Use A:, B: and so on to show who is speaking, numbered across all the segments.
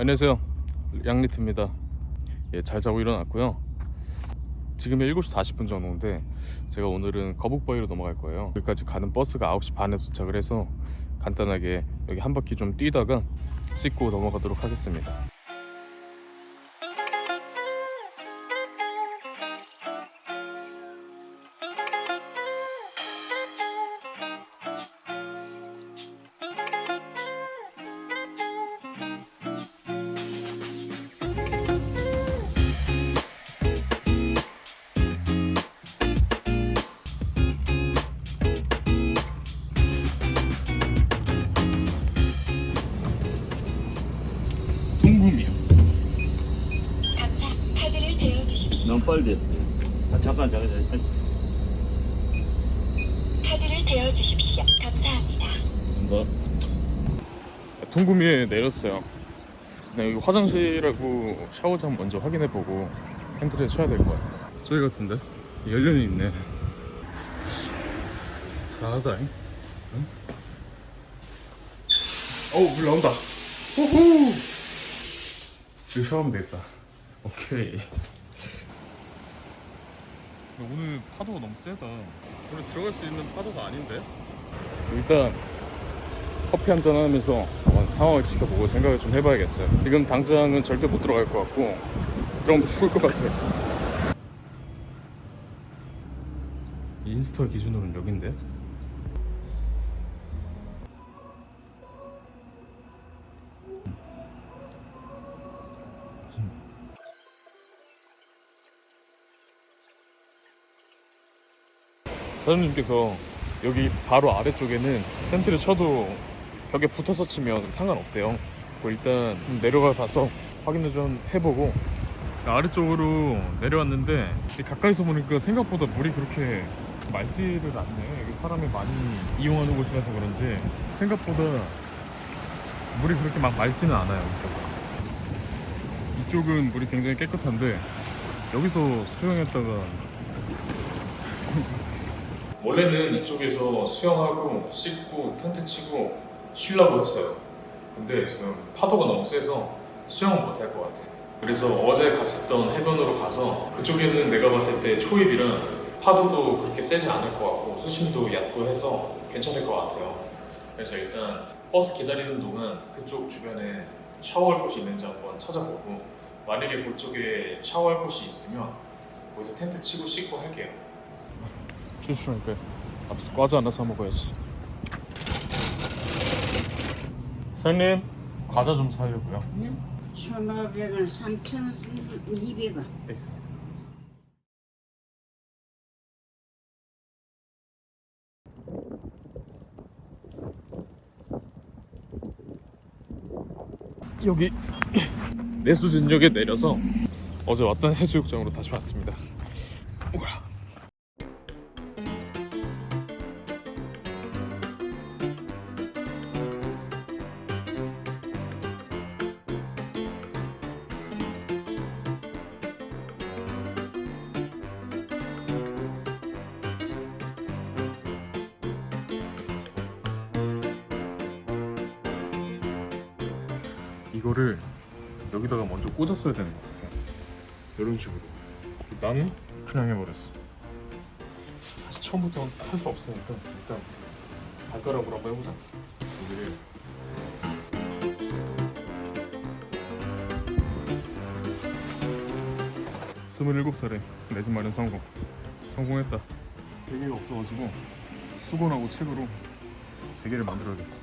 A: 안녕하세요. 양리트입니다. 예, 잘 자고 일어났고요. 지금이 7시 40분 정도인데 제가 오늘은 거북바위로 넘어갈 거예요. 여기까지 가는 버스가 9시 반에 도착을 해서 간단하게 여기 한 바퀴 좀 뛰다가 씻고 넘어가도록 하겠습니다
B: 주십시오.
C: 너무 빨리 됐어요. 아, 잠깐, 잠깐, 잠깐.
B: 카드를 대어 주십시오. 감사합니다.
C: 무슨
A: 동구미에 내렸어요. 그냥 여기 화장실하고 샤워장 먼저 확인해보고 핸들에 쳐야 될 것 같아요. 저기 같은데 열련이 있네. 불안하다. 응? 어우 물 나온다. 호호. 여기 샤워하면 되겠다. 오케이. 오늘 파도가 너무 세다. 원래 들어갈 수 있는 파도가 아닌데? 일단 커피 한잔 하면서 한번 상황을 지켜보고 생각을 좀 해봐야겠어요. 지금 당장은 절대 못 들어갈 것 같고 들어가면 죽을 것 같아요. 인스타 기준으로는 여긴데? 사장님께서 여기 바로 아래쪽에는 텐트를 쳐도 벽에 붙어서 치면 상관없대요. 뭐 일단 좀 내려가 봐서 확인을 좀 해보고 아래쪽으로 내려왔는데 가까이서 보니까 생각보다 물이 그렇게 맑지를 않네. 여기 사람이 많이 이용하는 곳이라서 그런지 생각보다 물이 그렇게 막 맑지는 않아요. 이쪽은. 이쪽은 물이 굉장히 깨끗한데 여기서 수영했다가 원래는 이쪽에서 수영하고 씻고 텐트 치고 쉬려고 했어요. 근데 지금 파도가 너무 세서 수영은 못할 것 같아요. 그래서 어제 갔었던 해변으로 가서 그쪽에는 내가 봤을 때 초입이랑 파도도 그렇게 세지 않을 것 같고 수심도 얕고 해서 괜찮을 것 같아요. 그래서 일단 버스 기다리는 동안 그쪽 주변에 샤워할 곳이 있는지 한번 찾아보고 만약에 그쪽에 샤워할 곳이 있으면 거기서 텐트 치고 씻고 할게요. 추천할까요? 앞에서 과자 하나 사 먹어야지. 사장님 과자 좀 사려고요.
D: 1,500원, 3,200원.
A: 네, 있습니다. 여기 내수진역에 내려서 어제 왔던 해수욕장으로 다시 왔습니다. 우와. 이거를 여기다가 먼저 꽂았어야 되는 것 같아. 이런 식으로. 나는 그냥 해버렸어. 다시 처음부터 할 수 없으니까 일단 발가락으로 한번 해보자. 여기를 스물일곱 살에 내 집 마련 성공. 성공했다. 베개가 없어가지고 수건하고 책으로 베개를 만들어야겠어.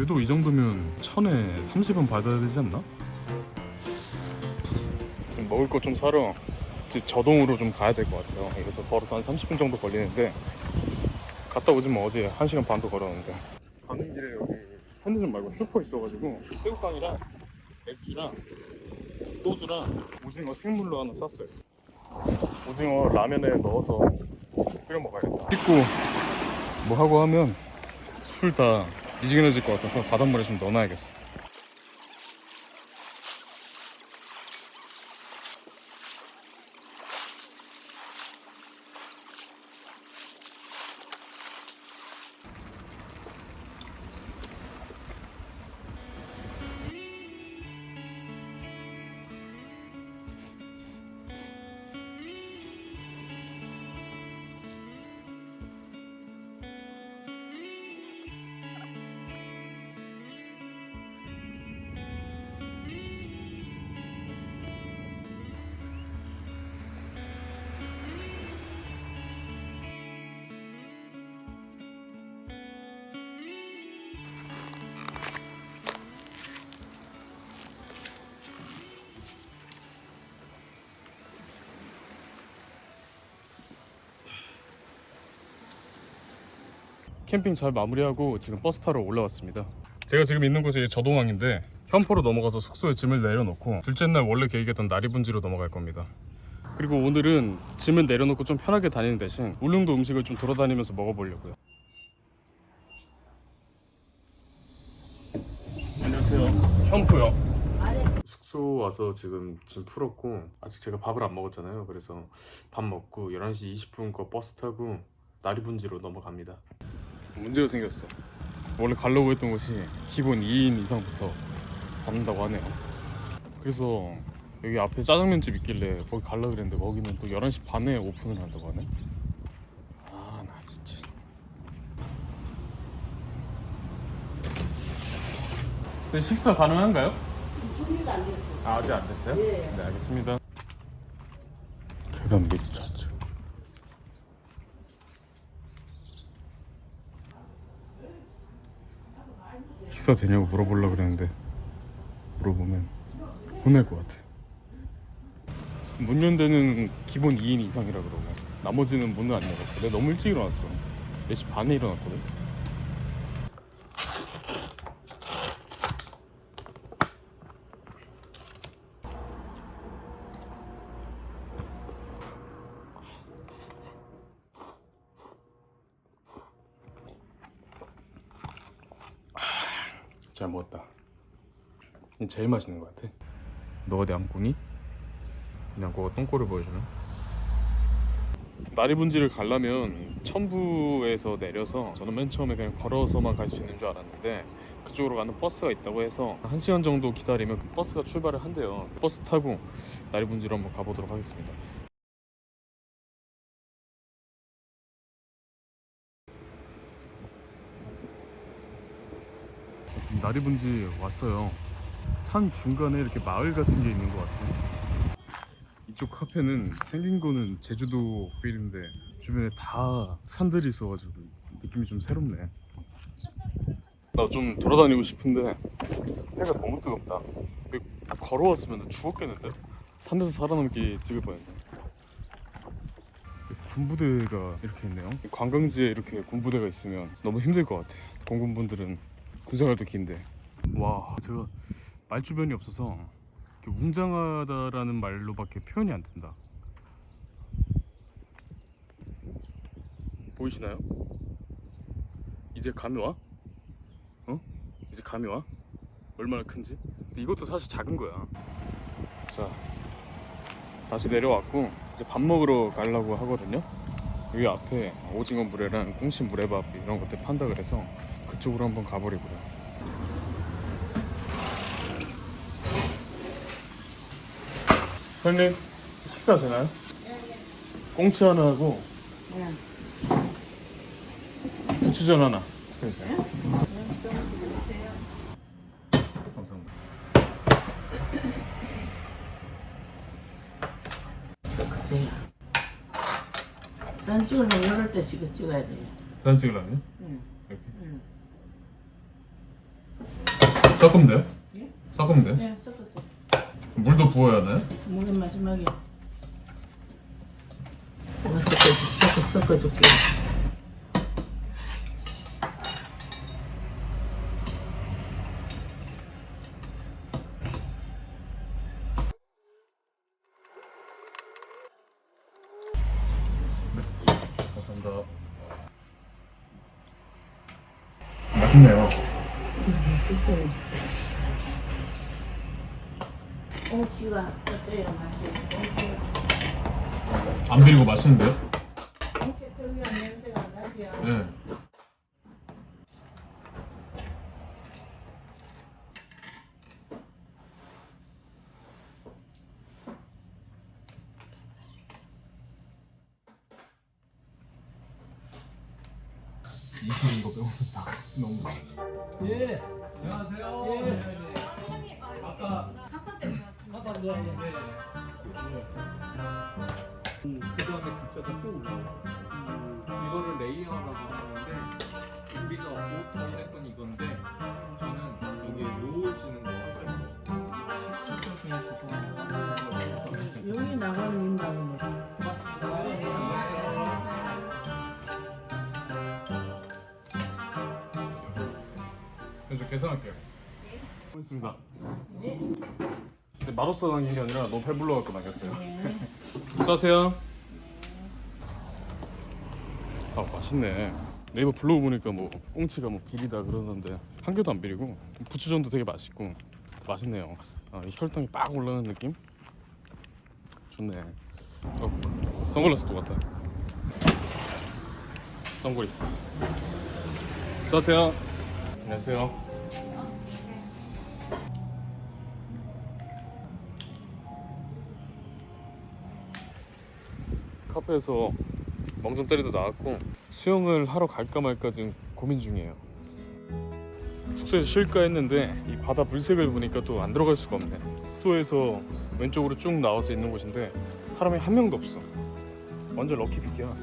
A: 뷰도 이 정도면 천에 30은 받아야 되지 않나? 지금 먹을 것 좀 사러 저동으로 좀 가야 될 것 같아요. 그래서 걸어서 한 30분 정도 걸리는데 갔다 오지만 뭐 어제 1시간 반도 걸었는데 가는 길에 여기 편의점 말고 슈퍼 있어가지고 새우깡이랑 맥주랑 소주랑 오징어 생물로 하나 샀어요. 오징어 라면에 넣어서 끓여 먹어야겠다. 씻고 뭐 하고 하면 술 다 미지근해질 것 같아서 바닷물에 좀 넣어놔야겠어. 캠핑 잘 마무리하고 지금 버스 타러 올라왔습니다. 제가 지금 있는 곳이 저동항인데 현포로 넘어가서 숙소에 짐을 내려놓고 둘째 날 원래 계획했던 나리분지로 넘어갈 겁니다. 그리고 오늘은 짐을 내려놓고 좀 편하게 다니는 대신 울릉도 음식을 좀 돌아다니면서 먹어보려고요. 안녕하세요. 현포요. 숙소 와서 지금 짐 풀었고 아직 제가 밥을 안 먹었잖아요. 그래서 밥 먹고 11시 20분 거 버스 타고 나리분지로 넘어갑니다. 문제가 생겼어. 원래 가려고 했던 곳이 기본 2인 이상부터 받는다고 하네요. 그래서 여기 앞에 짜장면 집 있길래 거기 가려고 그랬는데 거기는 또 11시 반에 오픈을 한다고 하네. 아, 나 진짜. 네, 식사 가능한가요?
D: 준비가 안 됐어.
A: 아, 아직 안 됐어요?
D: 네.
A: 네, 알겠습니다. 계단 밑 좌측. 식사 되냐고 물어보려고 그랬는데 물어보면 혼날 것 같아. 문 연대는 기본 2인 이상이라 그러고 나머지는 문을 안 열었고 내가 너무 일찍 일어났어. 4시 반에 일어났거든. 잘 먹었다. 제일 맛있는 것 같아. 너가 내 안꿍이? 냥꼬가 똥꼬를 보여주나? 나리분지를 가려면 천부에서 내려서 저는 맨 처음에 그냥 걸어서만 갈 수 있는 줄 알았는데 그쪽으로 가는 버스가 있다고 해서 한 시간 정도 기다리면 그 버스가 출발을 한대요. 버스 타고 나리분지로 한번 가보도록 하겠습니다. 지금 나리분지 왔어요. 산 중간에 이렇게 마을 같은 게 있는 것 같아요. 이쪽 카페는 생긴 거는 제주도 필인데 주변에 다 산들이 있어가지고 느낌이 좀 새롭네. 나 좀 돌아다니고 싶은데 해가 너무 뜨겁다. 걸어왔으면 죽었겠는데? 산에서 살아남기 찍을 뻔했네. 군부대가 이렇게 있네요. 관광지에 이렇게 군부대가 있으면 너무 힘들 것 같아. 공군분들은 군생활도 긴데. 와, 제가 말 주변이 없어서 웅장하다라는 말로밖에 표현이 안 된다. 보이시나요? 이제 감이 와? 어? 이제 감이 와? 얼마나 큰지? 근데 이것도 사실 작은 거야. 자, 다시 내려왔고 이제 밥 먹으러 가려고 하거든요. 여기 앞에 오징어 물회랑 꽁치 물회밥 이런 것들 판다 그래서 그쪽으로 한번 가보려고요. 형님 식사 되나요? 꽁치 하나 하고
D: 네.
A: 부추전 하나 해주세요. 감사합니다.
D: 섞으세요. 산 찍으려면 이럴 때 찍어 찍어야 돼.
A: 사진 찍으려면요?
D: 응.
A: 이렇게?
D: 응.
A: 섞으면 돼요?
D: 예?
A: 섞으면 돼요?
D: 네, 섞었어요.
A: 물도 부어야 하나요?
D: 물은 마지막에. 내가 섞어, 섞어, 섞어줄게.
A: 감사합니다. 맛있네요.
D: 맛있어요. 꽁치가 어때요, 맛이? 꽁치가.
A: 안 비리고 맛있는데요?
D: 꽁치 특유한 냄새가 나지요?
A: 네. 이거 빼고는 다 너무
E: 예. 안녕하세요. 예. 아까 아까 예, 예. 그 다음에 글자가 또 올라와요. 음, 이거를 레이어라고 하는데 우리가 보통 했던 이건데 저는 여기에 노을 지는 거 같아요.
D: 여기 나가는 인방이네.
A: 계산할게요. 고맙습니다. 근데 맛없어 남긴 게 아니라 너무 배불러 갖고 남겼어요. 수고하세요. 아 맛있네. 네이버 블로그 보니까 뭐 꽁치가 뭐 비리다 그러던데 한 개도 안 비리고 부추전도 되게 맛있고 맛있네요. 아, 이 혈당이 빡 올라가는 느낌? 좋네. 어, 선글라스 또 같다. 선글이. 수고하세요. 안녕하세요. 카페에서 멍좀 때리다 나왔고 수영을 하러 갈까 말까 지금 고민 중이에요. 숙소에서 쉴까 했는데 이 바다 물색을 보니까 또 안 들어갈 수가 없네. 숙소에서 왼쪽으로 쭉 나와서 있는 곳인데 사람이 한 명도 없어. 완전 럭키피키야.